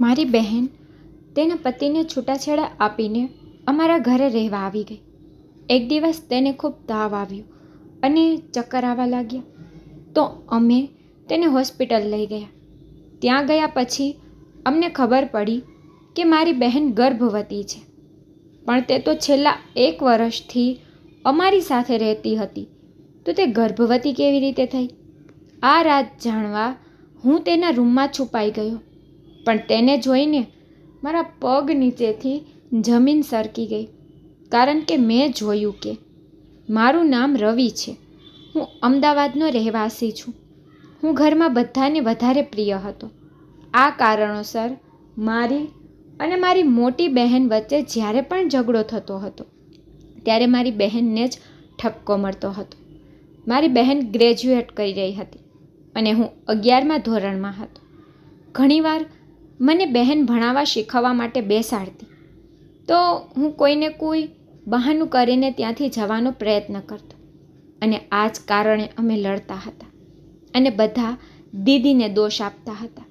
મારી બહેન તેના પતિને છૂટાછેડા આપીને અમારા ઘરે રહેવા આવી ગઈ. એક દિવસ તેને ખૂબ તાવ આવ્યો અને ચક્કર આવવા લાગ્યા. તો અમે તેને હોસ્પિટલ લઈ ગયા. ત્યાં ગયા પછી અમને ખબર પડી કે મારી બહેન ગર્ભવતી છે. પણ તે તો છેલ્લા એક વર્ષથી અમારી સાથે રહેતી હતી. તો તે ગર્ભવતી કેવી રીતે થઈ? આ રાત જાણવા હું તેના રૂમમાં છુપાઈ ગયો. પણ તેને જોઈને મારા પગ નીચેથી જમીન સરકી ગઈ. કારણ કે મેં જોયું કે મારું નામ રવિ છે. હું અમદાવાદનો રહેવાસી છું. હું ઘરમાં બધાને વધારે પ્રિય હતો. આ કારણોસર મારી અને મારી મોટી બહેન વચ્ચે જ્યારે પણ ઝઘડો થતો હતો, ત્યારે મારી બહેનને જ ઠપકો મળતો હતો. મારી બહેન ગ્રેજ્યુએટ કરી રહી હતી અને હું અગિયારમા ધોરણમાં હતો. ઘણીવાર મને બહેન ભણાવવા શીખવવા માટે બેસાડતી. તો હું કોઈને કોઈ બહાનું કરીને ત્યાંથી જવાનો પ્રયત્ન કરતો. અને આ જ કારણે અમે લડતા હતા. અને બધા દીદીને દોષ આપતા હતા.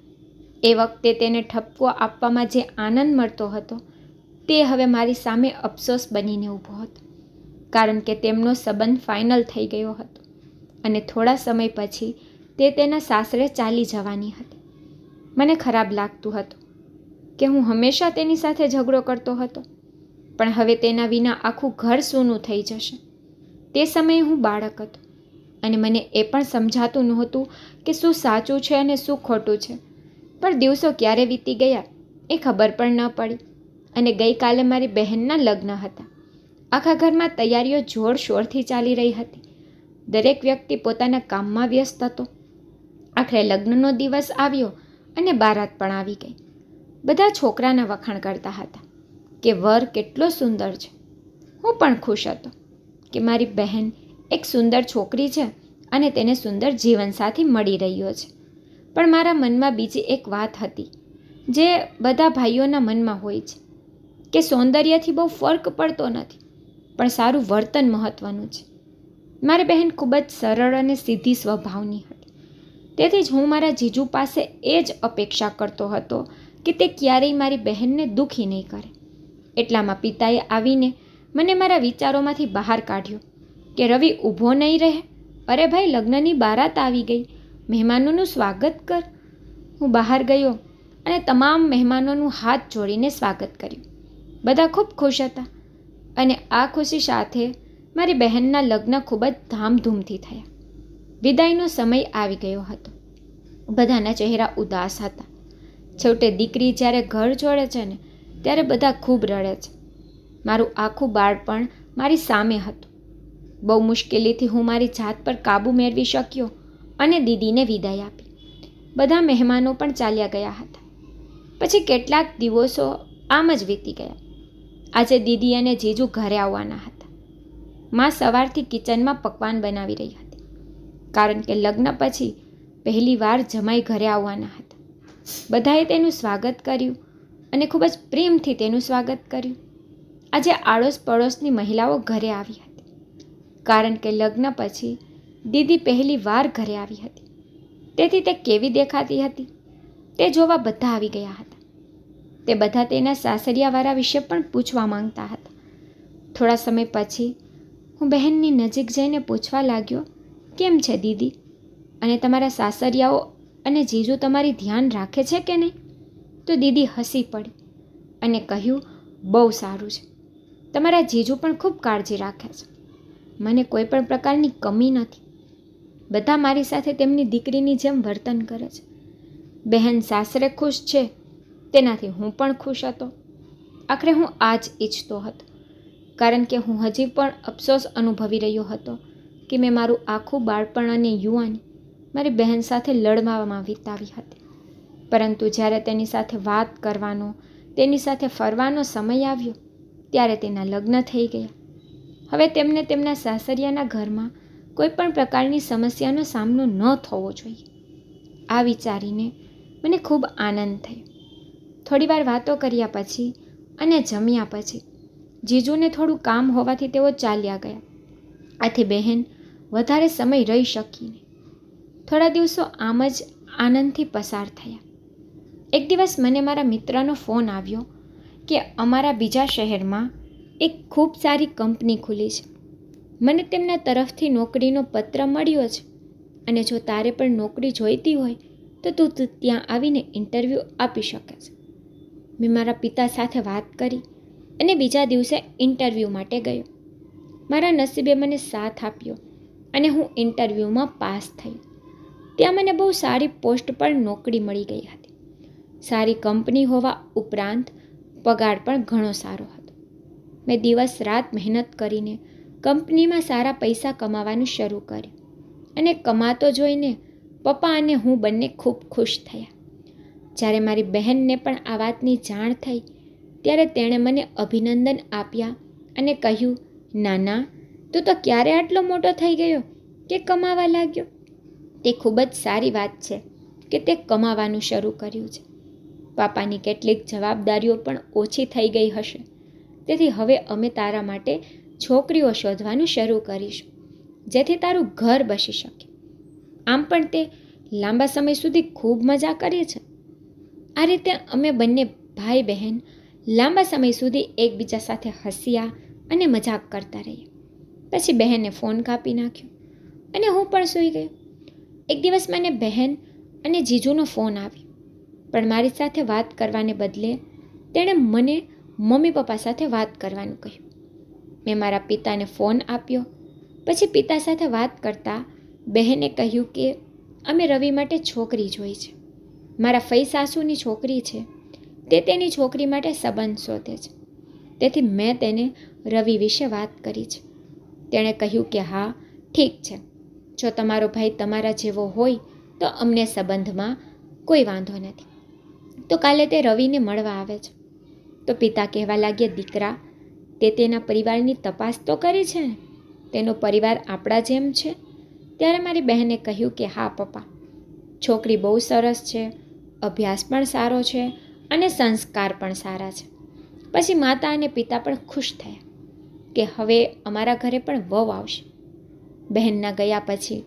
એ વખતે તેને ઠપકો આપવામાં જે આનંદ મળતો હતો, તે હવે મારી સામે અફસોસ બનીને ઊભો હતો. કારણ કે તેમનો સંબંધ ફાઇનલ થઈ ગયો હતો. અને થોડા સમય પછી તે તેના સાસરે ચાલી જવાની હતી. મને ખરાબ લાગતું હતું કે હું હંમેશા તેની સાથે ઝઘડો કરતો હતો. પણ હવે તેના વિના આખું ઘર સૂનું થઈ જશે. તે સમયે હું બાળક હતો અને મને એ પણ સમજાતું નહોતું કે શું સાચું છે અને શું ખોટું છે. પણ દિવસો ક્યારે વીતી ગયા એ ખબર પણ ન પડી અને ગઈકાલે મારી બહેનના લગ્ન હતા. આખા ઘરમાં તૈયારીઓ જોરશોરથી ચાલી રહી હતી. દરેક વ્યક્તિ પોતાના કામમાં વ્યસ્ત હતો. આખરે લગ્નનો દિવસ આવ્યો અને બારાત પણ આવી ગઈ. બધા છોકરાના વખાણ કરતા હતા કે વર કેટલો સુંદર છે. હું પણ ખુશ હતો કે મારી બહેન એક સુંદર છોકરી છે અને તેને સુંદર જીવનસાથી મળી રહ્યો છે. પણ મારા મનમાં બીજી એક વાત હતી જે બધા ભાઈઓના મનમાં હોય છે કે સૌંદર્યથી બહુ ફર્ક પડતો નથી, પણ સારું વર્તન મહત્ત્વનું છે. મારી બહેન ખૂબ જ સરળ અને સીધી સ્વભાવની હતી તેથી જ હું મારા જીજુ પાસે એ જ અપેક્ષા કરતો હતો કે તે ક્યારેય મારી બહેનને દુઃખી નહીં કરે. એટલામાં પિતાએ આવીને મને મારા વિચારોમાંથી બહાર કાઢ્યો કે રવિ ઊભો નહીં રહે, અરે ભાઈ લગ્નની બારાત આવી ગઈ, મહેમાનોનું સ્વાગત કર. હું બહાર ગયો અને તમામ મહેમાનોનું હાથ જોડીને સ્વાગત કર્યું. બધા ખૂબ ખુશ હતા અને આ ખુશી સાથે મારી બહેનના લગ્ન ખૂબ જ ધામધૂમથી થયા. વિદાયનો સમય આવી ગયો હતો. બધાના ચહેરા ઉદાસ હતા. છેવટે દીકરી જ્યારે ઘર છોડે છે ને, ત્યારે બધા ખૂબ રડે છે. મારું આખું બાળપણ મારી સામે હતું. બહુ મુશ્કેલીથી હું મારી જાત પર કાબૂ મેળવી શક્યો અને દીદીને વિદાય આપી. બધા મહેમાનો પણ ચાલ્યા ગયા હતા. પછી કેટલાક દિવસો આમ જ વીતી ગયા. આજે દીદી અને જીજુ ઘરે આવવાના હતા. માં સવારથી કિચનમાં પકવાન બનાવી રહી હતી કારણ કે લગ્ન પછી પહેલી વાર જમાઈ ઘરે આવવાના હતા. બધાએ તેનું સ્વાગત કર્યું અને ખૂબ જ પ્રેમથી તેનું સ્વાગત કર્યું. આજે આડોશ પડોશની મહિલાઓ ઘરે આવી હતી. કારણ કે લગ્ન પછી દીદી પહેલી વાર ઘરે આવી હતી. તેથી તે કેવી દેખાતી હતી? તે જોવા બધા આવી ગયા હતા. તે બધા તેના સાસરિયાવાળા વિશે પણ પૂછવા માંગતા હતા. થોડા સમય પછી હું બહેનની નજીક જઈને પૂછવા લાગ્યો કેમ છે દીદી? અને તમારા સાસરિયાઓ અને જીજુ તમારી ધ્યાન રાખે છે કે નહીં? તો દીદી હસી પડી અને કહ્યું, બહુ સારું છે. તમારા જીજુ પણ ખૂબ કાળજી રાખે છે. મને કોઈ પણ પ્રકારની કમી નથી. બધા મારી સાથે તેમની દીકરીની જેમ વર્તન કરે છે. બહેન સાસરે ખુશ છે. તેનાથી હું પણ ખુશ હતો. આખરે હું આ જ ઈચ્છતો હતો. કારણ કે હું હજી પણ અફસોસ અનુભવી રહ્યો હતો કે મેં મારું આખું બાળપણ અને યુવાની મારી બહેન સાથે લડવામાં વિતાવી હતી. પરંતુ જ્યારે તેની સાથે વાત કરવાનો, તેની સાથે ફરવાનો સમય આવ્યો, ત્યારે તેના લગ્ન થઈ ગયા. હવે તેમને તેમના સાસરિયાના ઘરમાં કોઈ પણ પ્રકારની સમસ્યાનો સામનો ન થવો જોઈએ. આ વિચારીને મને ખૂબ આનંદ થયો. થોડીવાર વાતો કર્યા પછી અને જમ્યા પછી જીજુને થોડું કામ હોવાથી તેઓ ચાલ્યા ગયા. આથી બહેન વધારે સમય રહી શકી નહીં. થોડા દિવસો આમ જ આનંદથી પસાર થયા. એક દિવસ મને મારા મિત્રનો ફોન આવ્યો કે અમારા બીજા શહેરમાં એક ખૂબ સારી કંપની ખુલી છે. મને તેમના તરફથી નોકરીનો પત્ર મળ્યો છે અને જો તારે પણ નોકરી જોઈતી હોય તું તું, ત્યાં આવીને ઇન્ટરવ્યૂ આપી શકે છે. મેં મારા પિતા સાથે વાત કરી અને બીજા દિવસે ઇન્ટરવ્યૂ માટે ગયો. મારા નસીબે મને સાથ આપ્યો અને હું ઇન્ટરવ્યૂમાં પાસ થઈ. ત્યાં મને બહુ સારી પોસ્ટ પર નોકરી મળી ગઈ હતી. સારી કંપની હોવા ઉપરાંત પગાર પણ ઘણો સારો હતો. મેં દિવસ રાત મહેનત કરીને કંપનીમાં સારા પૈસા કમાવાનું શરૂ કર્યું અને કમાતો જોઈને પપ્પા અને હું બંને ખૂબ ખુશ થયા. જ્યારે મારી બહેનને પણ આ વાતની જાણ થઈ, ત્યારે તેણે મને અભિનંદન આપ્યા અને કહ્યું, નાના તું તો ક્યારે આટલો મોટો થઈ ગયો કે કમાવા લાગ્યો? તે ખૂબ જ સારી વાત છે કે તે કમાવાનું શરૂ કર્યું છે. પાપાની કેટલીક જવાબદારીઓ પણ ઓછી થઈ ગઈ હશે. તેથી હવે અમે તારા માટે છોકરીઓ શોધવાનું શરૂ કરીશું, જેથી તારું ઘર બસી શકે. આમ પણ તે લાંબા સમય સુધી ખૂબ મજા કરે છે. આ રીતે અમે બંને ભાઈ બહેન લાંબા સમય સુધી એકબીજા સાથે હસ્યા અને મજાક કરતા રહ્યા પછી બહેને ફોન કાપી નાખ્યો અને હું પણ સૂઈ ગયો. એક દિવસ મને બહેન અને જીજુનો ફોન આવ્યો, પણ મારી સાથે વાત કરવાને બદલે તેણે મને મમ્મી પપ્પા સાથે વાત કરવાનું કહ્યું. મેં મારા પિતાને ફોન આપ્યો, પછી પિતા સાથે વાત કરતાં બહેને કહ્યું કે અમે રવિ માટે છોકરી જોઈ છે. મારા ફઈ સાસુની છોકરી છે, તે તેની છોકરી માટે સંબંધ શોધે છે. તેથી મેં તેને રવિ વિશે વાત કરી છે. તેણે કહ્યું કે હા, ઠીક છે. જો તમારો ભાઈ તમારા જેવો હોય, તો અમને સંબંધમાં કોઈ વાંધો નથી. તો કાલે તે રવિને મળવા આવે છે. તો પિતા કહેવા લાગ્યા, દીકરા, તે તેના પરિવારની તપાસ તો કરી છે ને? તેનો પરિવાર આપણા જેમ છે? ત્યારે મારી બહેને કહ્યું કે, હા, પપ્પા. છોકરી બહુ સરસ છે, અભ્યાસ પણ સારો છે અને સંસ્કાર પણ સારા છે. પછી માતા અને પિતા પણ ખુશ થયા. કે હવે અમારા ઘરે પણ વહુ આવશે. બહેનના ગયા પછી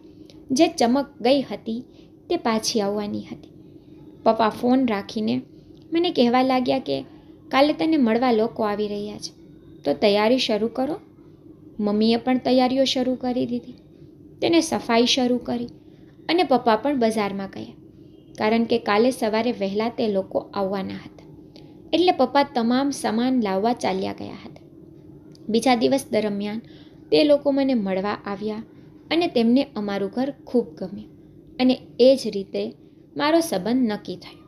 જે ચમક ગઈ હતી તે પાછી આવવાની હતી. પપ્પા ફોન રાખીને મને કહેવા લાગ્યા કે કાલે તને મળવા લોકો આવી રહ્યા છે. તો તૈયારી શરૂ કરો. મમ્મીએ પણ તૈયારીઓ શરૂ કરી દીધી. તેને સફાઈ શરૂ કરી અને પપ્પા પણ બજારમાં ગયા. કારણ કે કાલે સવારે વહેલા તે લોકો આવવાના હતા. એટલે પપ્પા તમામ સામાન લાવવા ચાલ્યા ગયા હતા. બીજા દિવસ દરમિયાન તે લોકો મને મળવા આવ્યા અને તેમને અમારું ઘર ખૂબ ગમ્યું અને એ જ રીતે મારો સંબંધ નક્કી થયો.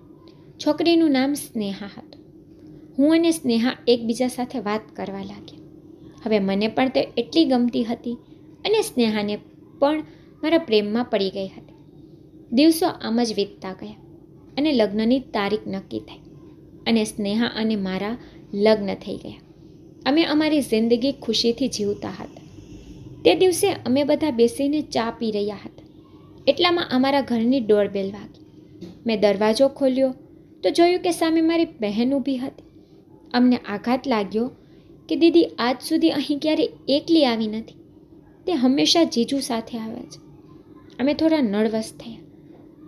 છોકરીનું નામ સ્નેહા હતું. હું અને સ્નેહા એકબીજા સાથે વાત કરવા લાગ્યા. હવે મને પણ તે એટલી ગમતી હતી અને સ્નેહાને પણ મારા પ્રેમમાં પડી ગઈ હતી. દિવસો આમ જ વીતતા ગયા અને લગ્નની તારીખ નક્કી થઈ અને સ્નેહા અને મારા લગ્ન થઈ ગયા. અમે અમારી જિંદગી ખુશીથી જીવતા હતા. તે દિવસે અમે બધા બેસીને ચા પી રહ્યા હતા. એટલામાં અમારા ઘરની ડોરબેલ વાગી. મેં દરવાજો ખોલ્યો તો જોયું કે સામે મારી બહેન ઊભી હતી. અમને આઘાત લાગ્યો કે દીદી આજ સુધી અહીં ક્યારે એકલી આવી નથી. તે હંમેશા જીજુ સાથે આવે છે. અમે થોડા નર્વસ થયા.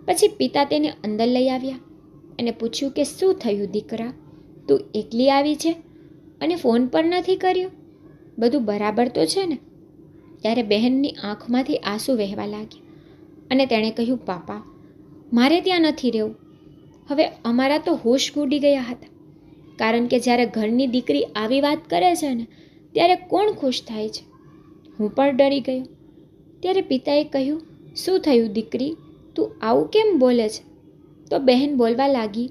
પછી પિતા તેને અંદર લઈ આવ્યા અને પૂછ્યું કે શું થયું દીકરા? તું એકલી આવી છે? અને ફોન પણ નથી કર્યો. બધું બરાબર તો છે ને? ત્યારે બહેનની આંખમાંથી આંસુ વહેવા લાગ્યા અને તેણે કહ્યું, પાપા, મારે ત્યાં નથી રહેવું. હવે અમારા તો હોશ ગુડી ગયા હતા. કારણ કે જ્યારે ઘરની દીકરી આવી વાત કરે છે ને, ત્યારે કોણ ખુશ થાય છે? હું પણ ડરી ગયો. ત્યારે પિતાએ કહ્યું, શું થયું દીકરી? તું આવું કેમ બોલે છે? તો બહેન બોલવા લાગી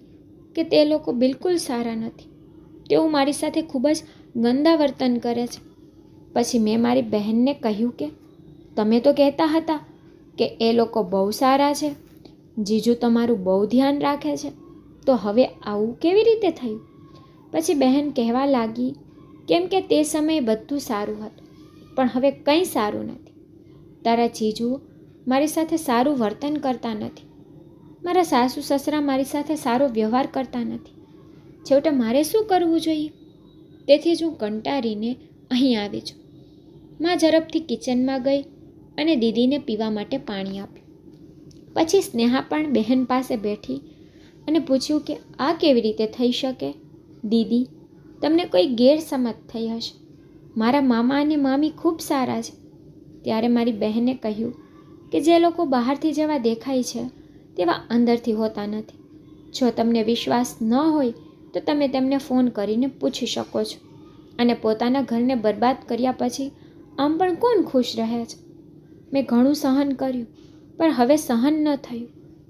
કે તે લોકો બિલકુલ સારા નથી. તેઓ મારી સાથે ખૂબ જ ગંદા વર્તન કરે છે. પછી મેં મારી બહેનને કહ્યું કે, તમે તો કહેતા હતા કે એ લોકો બહુ સારા છે, જીજુ તમારું બહુ ધ્યાન રાખે છે, તો હવે આવું કેવી રીતે થયું? પછી બહેન કહેવા લાગી કેમ કે તે સમયે બધું સારું હતું, પણ હવે કંઈ સારું નથી. તારા જીજુ મારી સાથે સારું વર્તન કરતા નથી. મારા સાસુ સસરા મારી સાથે સારો વ્યવહાર કરતા નથી. છેવટે મારે શું કરવું જોઈએ? તેથી જ હું કંટાળીને અહીં આવી છું. માં ઝડપથી કિચનમાં ગઈ અને દીદીને પીવા માટે પાણી આપ્યું. પછી સ્નેહા પણ બહેન પાસે બેઠી અને પૂછ્યું કે આ કેવી રીતે થઈ શકે? દીદી, તમને કોઈ ગેરસમજ થઈ હશે. મારા મામા અને મામી ખૂબ સારા છે. ત્યારે મારી બહેને કહ્યું કે જે લોકો બહારથી જેવા દેખાય છે તેવા અંદરથી હોતા નથી. જો તમને વિશ્વાસ ન હોય તો તમે તેમને ફોન કરીને પૂછી શકો છો. અને પોતાના ઘરને બરબાદ કર્યા પછી આમ પણ કોણ ખુશ રહે છે? મેં ઘણું સહન કર્યું, પણ હવે સહન ન થયું.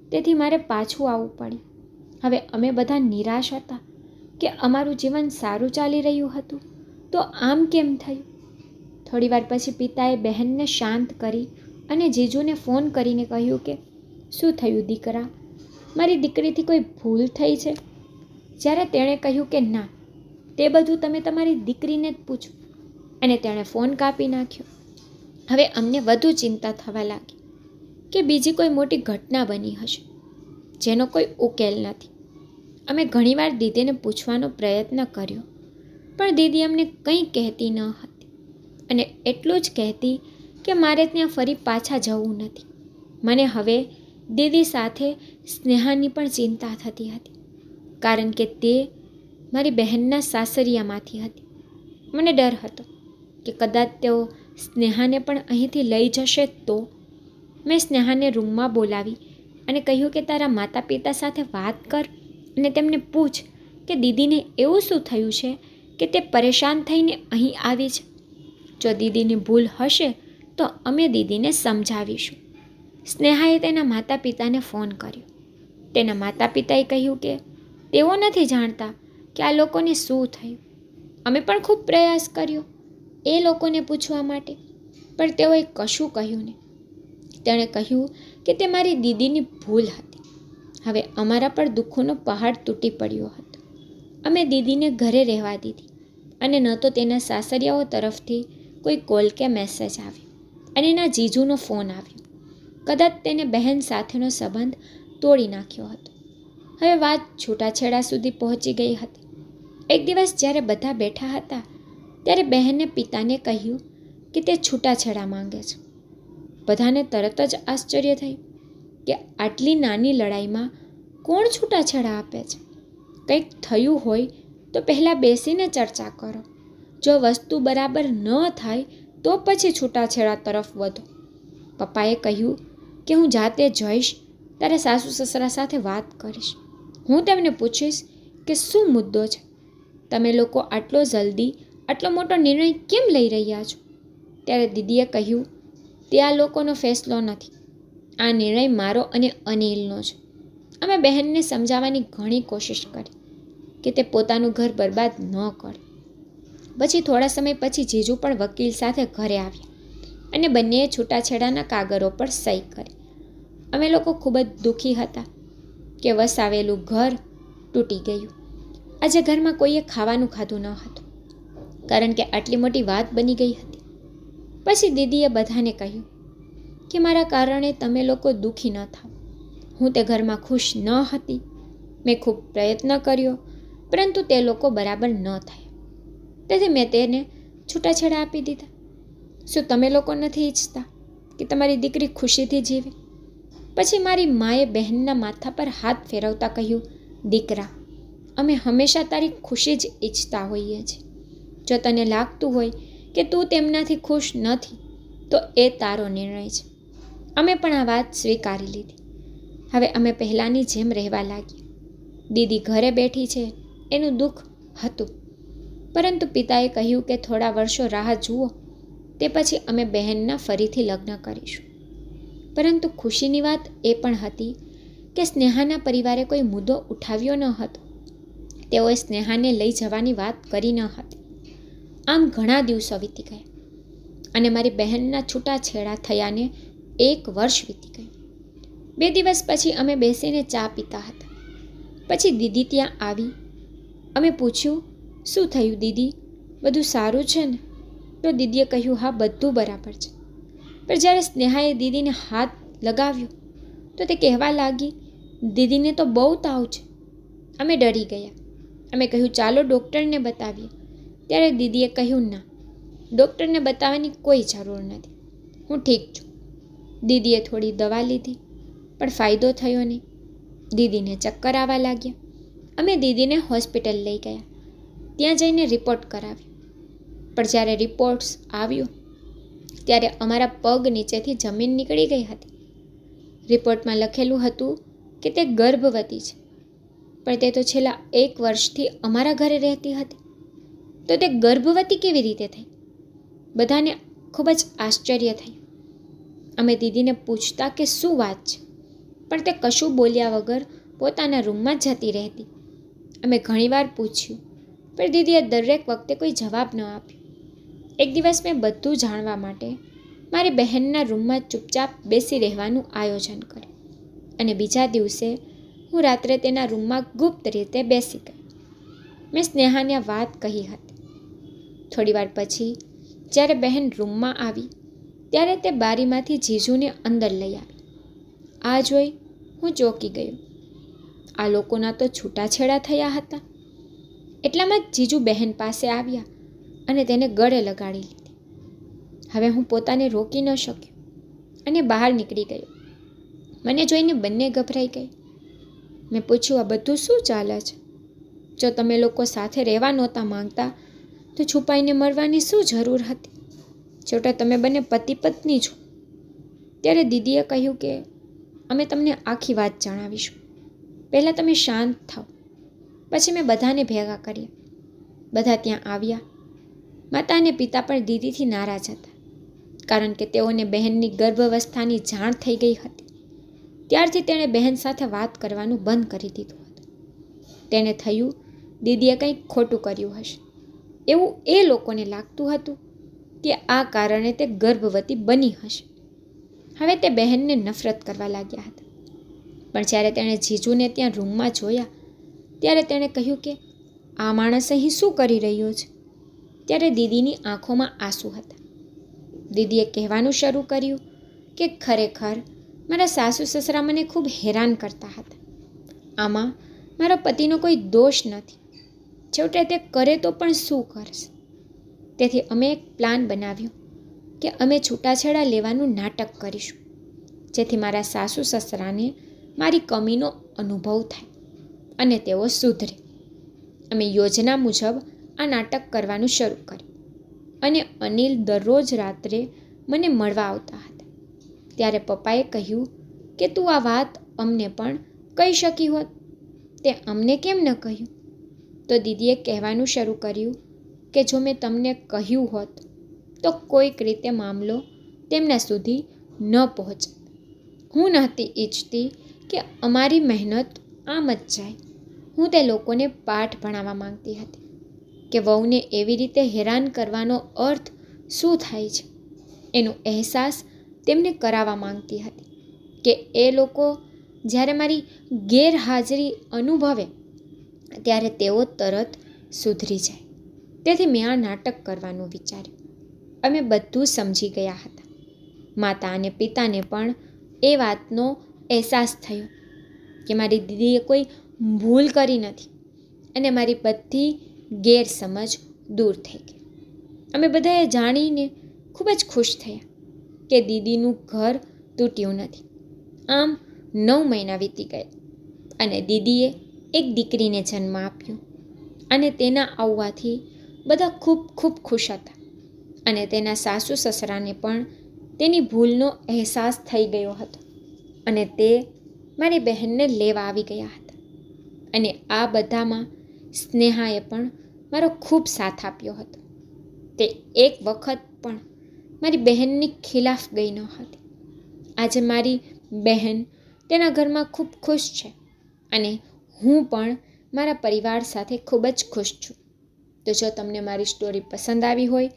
તેથી મારે પાછું આવવું પડ્યું. હવે અમે બધા નિરાશ હતા કે અમારું જીવન સારું ચાલી રહ્યું હતું. તો આમ કેમ થયું? થોડીવાર પછી પિતાએ બહેનને શાંત કરી અને જીજુને ફોન કરીને કહ્યું કે, શું થયું દીકરા? મારી દીકરીથી કોઈ ભૂલ થઈ છે? જ્યારે તેણે કહ્યું કે ના, તે બધું તમે તમારી દીકરીને જ પૂછો. અને તેણે ફોન કાપી નાખ્યો. હવે અમને વધુ ચિંતા થવા લાગી કે બીજી કોઈ મોટી ઘટના બની હશે, જેનો કોઈ ઉકેલ નથી. અમે ઘણીવાર દીદીને પૂછવાનો પ્રયત્ન કર્યો, પણ દીદી અમને કંઈ કહેતી ન હતી. અને એટલું જ કહેતી કે મારે ત્યાં ફરી પાછા જવું નથી. મને હવે દીદી સાથે સ્નેહાની પણ ચિંતા થતી હતી. કારણ કે તે મારી બહેનના સાસરિયામાંથી હતી. મને ડર હતો કે કદાચ તેઓ સ્નેહાને પણ અહીંથી લઈ જશે તો? મેં સ્નેહાને રૂમમાં બોલાવી અને કહ્યું કે તારા માતા પિતા સાથે વાત કર અને તેમને પૂછ કે દીદીને એવું શું થયું છે કે તે પરેશાન થઈને અહીં આવી છે? જો દીદીની ભૂલ હશે તો અમે દીદીને સમજાવીશું. સ્નેહાએ તેના માતા પિતાને ફોન કર્યો. તેના માતા પિતાએ કહ્યું કે તેઓ નથી જાણતા કે આ લોકોને શું થયું. અમે પણ ખૂબ પ્રયાસ કર્યો એ લોકોને પૂછવા માટે, પણ તેઓએ કશું કહ્યું નહીં. તેણે કહ્યું કે તે મારી દીદીની ભૂલ હતી. હવે અમારા પર દુઃખોનો પહાડ તૂટી પડ્યો હતો. અમે દીદીને ઘરે રહેવા દીધી અને ન તો તેના સાસરિયાઓ તરફથી કોઈ કોલ કે મેસેજ આવ્યો અને એના જીજુનો ફોન આવ્યો. કદાચ તેને બહેન સાથેનો સંબંધ તોડી નાખ્યો હતો. હવે વાત છૂટાછેડા સુધી પહોંચી ગઈ હતી. એક દિવસ જ્યારે બધા બેઠા હતા, ત્યારે બહેને પિતાને કહ્યું કે તે છૂટાછેડા માંગે છે. બધાને તરત જ આશ્ચર્ય થયું કે આટલી નાની લડાઈમાં કોણ છૂટાછેડા આપે છે? કંઈક થયું હોય તો પહેલાં બેસીને ચર્ચા કરો. જો વસ્તુ બરાબર ન થાય તો પછી છૂટાછેડા તરફ વધો. પપ્પાએ કહ્યું કે હું જાતે જઈશ ત્યારે સાસુ સસરા સાથે વાત કરીશ. હું તેમને પૂછીશ કે શું મુદ્દો છે? તમે લોકો આટલો જલ્દી, આટલો મોટો નિર્ણય કેમ લઈ રહ્યા છો? ત્યારે દીદીએ કહ્યું, તે આ લોકોનો ફેસલો નથી. આ નિર્ણય મારો અને અનિલનો છે. અમે બહેનને સમજાવવાની ઘણી કોશિશ કરી કે તે પોતાનું ઘર બરબાદ ન કરે. પછી થોડા સમય પછી જીજુ પણ વકીલ સાથે ઘરે આવ્યા અને બંનેએ છૂટાછેડાના કાગળો પર સહી કરી અમે લોકો ખૂબ જ દુઃખી હતા કે વસાવેલું ઘર તૂટી ગયું. આજે ઘરમાં કોઈએ ખાવાનું ખાધું ન હતું. કારણ કે આટલી મોટી વાત બની ગઈ હતી. પછી દીદીએ બધાને કહ્યું કે મારા કારણે તમે લોકો દુઃખી ન થાવ. હું તે ઘરમાં ખુશ ન હતી. મેં ખૂબ પ્રયત્ન કર્યો, પરંતુ તે લોકો બરાબર ન થયા. તેથી મેં તેને છૂટાછેડા આપી દીધા. શું તમે લોકો નથી ઈચ્છતા કે તમારી દીકરી ખુશીથી જીવે? પછી મારી માએ બહેનના માથા પર હાથ ફેરવતા કહ્યું, દીકરા, અમે હંમેશા તારી ખુશી જ ઈચ્છતા હોઈએ છીએ જો તને લાગતું હોય કે તું તેમનાથી ખુશ નથી, તો એ તારો નિર્ણય છે. અમે પણ આ વાત સ્વીકારી લીધી. હવે અમે પહેલાંની જેમ રહેવા લાગ્યા. દીદી ઘરે બેઠી છે, એનું દુઃખ હતું. પરંતુ પિતાએ કહ્યું કે થોડા વર્ષો રાહ જુઓ, તે પછી અમે બહેનના ફરીથી લગ્ન કરીશું. પરંતુ ખુશીની વાત એ પણ હતી કે સ્નેહાના પરિવારે કોઈ મુદ્દો ઉઠાવ્યો ન હતો. તેઓએ સ્નેહાને લઈ જવાની વાત કરી ન હતી. આમ ઘણા દિવસો વીતી ગયા અને મારી બહેનના છૂટાછેડા થયાને એક વર્ષ વીતી ગયું. બે દિવસ પછી અમે બેસીને ચા પીતા હતા. પછી દીદી ત્યાં આવી. અમે પૂછ્યું, શું થયું દીદી? બધું સારું છે ને? તો દીદીએ કહ્યું, હા, બધું બરાબર છે. પણ જ્યારે સ્નેહાએ દીદીને હાથ લગાવ્યો, તો તે કહેવા લાગી, દીદીને તો બહુ તાવ છે. અમે ડરી ગયા. અમે કહ્યું, ચાલો ડૉક્ટરને બતાવીએ. ત્યારે દીદીએ કહ્યું, ના, ડૉક્ટરને બતાવવાની કોઈ જરૂર નથી. હું ઠીક છું. દીદીએ થોડી દવા લીધી, પણ ફાયદો થયો નહીં. દીદીને ચક્કર આવવા લાગ્યા. અમે દીદીને હોસ્પિટલ લઈ ગયા. ત્યાં જઈને રિપોર્ટ કરાવ્યો. પણ જ્યારે રિપોર્ટ્સ આવ્યો ત્યારે અમારા પગ નીચેથી જમીન નીકળી ગઈ હતી. રિપોર્ટમાં લખેલું હતું કે તે ગર્ભવતી છે, પણ તે તો છેલ્લા એક વર્ષથી અમારા ઘરે રહેતી હતી. તો તે ગર્ભવતી કેવી રીતે થઈ? બધાને ખૂબ જ આશ્ચર્ય થયું. અમે દીદીને પૂછતા કે શું વાત છે, પણ તે કશું બોલ્યા વગર પોતાના રૂમમાં જતી રહેતી. અમે ઘણીવાર પૂછ્યું, પણ દીદીએ દરેક વખતે કોઈ જવાબ ન આપ્યો. એક દિવસ મેં બધું જાણવા માટે મારી બહેનના રૂમમાં ચૂપચાપ બેસી રહેવાનું આયોજન કર્યું. અને બીજા દિવસે હું રાત્રે તેના રૂમમાં ગુપ્ત રીતે બેસી ગઈ. મેં સ્નેહાને વાત કહી હતી. થોડીવાર પછી જ્યારે બહેન રૂમમાં આવી, ત્યારે તે બારીમાંથી જીજુને અંદર લઈ આવી. આ જોઈ હું ચોંકી ગયો. આ લોકોના તો છૂટાછેડા થયા હતા. એટલામાં જ જીજુ બહેન પાસે આવ્યા અને તેને ગળે લગાડી લીધી. હવે હું પોતાને રોકી ન શક્યો અને બહાર નીકળી ગયો. મને જોઈને બંને ગભરાઈ ગઈ. મેં પૂછ્યું, આ બધું શું ચાલે છે? જો તમે લોકો સાથે રહેવા નહોતા માંગતા, તો છુપાઈને મરવાની શું જરૂર હતી? છોટા તમે બંને પતિ પત્ની છો. ત્યારે દીદીએ કહ્યું કે, અમે તમને આખી વાત જણાવીશું. પહેલાં તમે શાંત થાઓ. પછી મેં બધાને ભેગા કર્યા. બધા ત્યાં આવ્યા. માતા અને પિતા પણ દીદીથી નારાજ હતા, કારણ કે તેઓને બહેનની ગર્ભાવસ્થાની જાણ થઈ ગઈ હતી. ત્યારથી તેણે બહેન સાથે વાત કરવાનું બંધ કરી દીધું હતું. તેને થયું, દીદીએ કંઈક ખોટું કર્યું હશે. એવું એ લોકોને લાગતું હતું કે આ કારણે તે ગર્ભવતી બની હશે. હવે તે બહેનને નફરત કરવા લાગ્યા હતા. પણ જ્યારે તેણે જીજુને ત્યાં રૂમમાં જોયા, ત્યારે તેણે કહ્યું કે, આ માણસ અહીં શું કરી રહ્યો છે? ત્યારે દીદીની આંખોમાં આંસુ હતા. દીદીએ કહેવાનું શરૂ કર્યું કે ખરેખર મારા સાસુ સસરા મને ખૂબ હેરાન કરતા હતા. આમાં મારા પતિનો કોઈ દોષ નથી. છેવટે તે કરે તો પણ શું કરશે? તેથી અમે એક પ્લાન બનાવ્યો કે અમે છૂટાછેડા લેવાનું નાટક કરીશું, જેથી મારા સાસુ સસરાને મારી કમીનો અનુભવ થાય અને તેઓ સુધરે. અમે યોજના મુજબ આ નાટક કરવાનું શરૂ કર્યું. અને અનિલ દરરોજ રાત્રે મને મળવા આવતા હતા. ત્યારે પપ્પાએ કહ્યું કે, તું આ વાત અમને પણ કહી શકી હોત. તે અમને કેમ ન કહ્યું? તો દીદીએ કહેવાનું શરૂ કર્યું કે, જો મેં તમને કહ્યું હોત, તો કોઈક રીતે મામલો તેમના સુધી ન પહોંચે હું નહોતી ઈચ્છતી કે અમારી મહેનત આમ જ જાય. હું તે લોકોને પાઠ ભણાવવા માંગતી હતી. કે વહુને એવી રીતે હેરાન કરવાનો અર્થ શું થાય છે? એનો અહેસાસ તેમને કરાવવા માંગતી હતી કે એ લોકો જ્યારે મારી ગેરહાજરી અનુભવે, ત્યારે તેઓ તરત સુધરી જાય. તેથી મેં આ નાટક કરવાનું વિચાર્યું. અમે બધું સમજી ગયા હતા. માતા અને પિતાને પણ એ વાતનો અહેસાસ થયો કે મારી દીદીએ કોઈ ભૂલ કરી નથી અને મારી બધી ગેરસમજ દૂર થઈ ગઈ. અમે બધાએ જાણીને ખૂબ જ ખુશ થયા કે દીદીનું ઘર તૂટ્યું નથી. આમ નવ મહિના વીતી ગયા અને દીદીએ એક દીકરીને જન્મ આપ્યો અને તેના આવવાથી બધા ખૂબ ખૂબ ખુશ હતા અને તેના સાસુ સસરાને પણ તેની ભૂલનો અહેસાસ થઈ ગયો હતો અને તે મારી બહેનને લેવા આવી ગયા હતા. અને આ બધામાં સ્નેહાએ પણ મારો ખૂબ સાથ આપ્યો હતો. તે એક વખત પણ મારી બહેનની ખિલાફ ગઈ ન હતી. આજે મારી બહેન તેના ઘરમાં ખૂબ ખુશ છે અને હું પણ મારા પરિવાર સાથે ખૂબ જ ખુશ છું. તો જો તમને મારી સ્ટોરી પસંદ આવી હોય,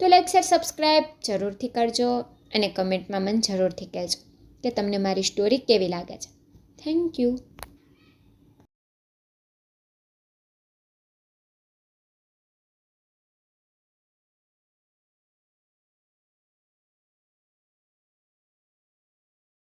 તો લાઈક શેર સબસ્ક્રાઈબ જરૂરથી કરજો અને કમેન્ટમાં મને જરૂરથી કહેજો કે તમને મારી સ્ટોરી કેવી લાગે છે. Thank you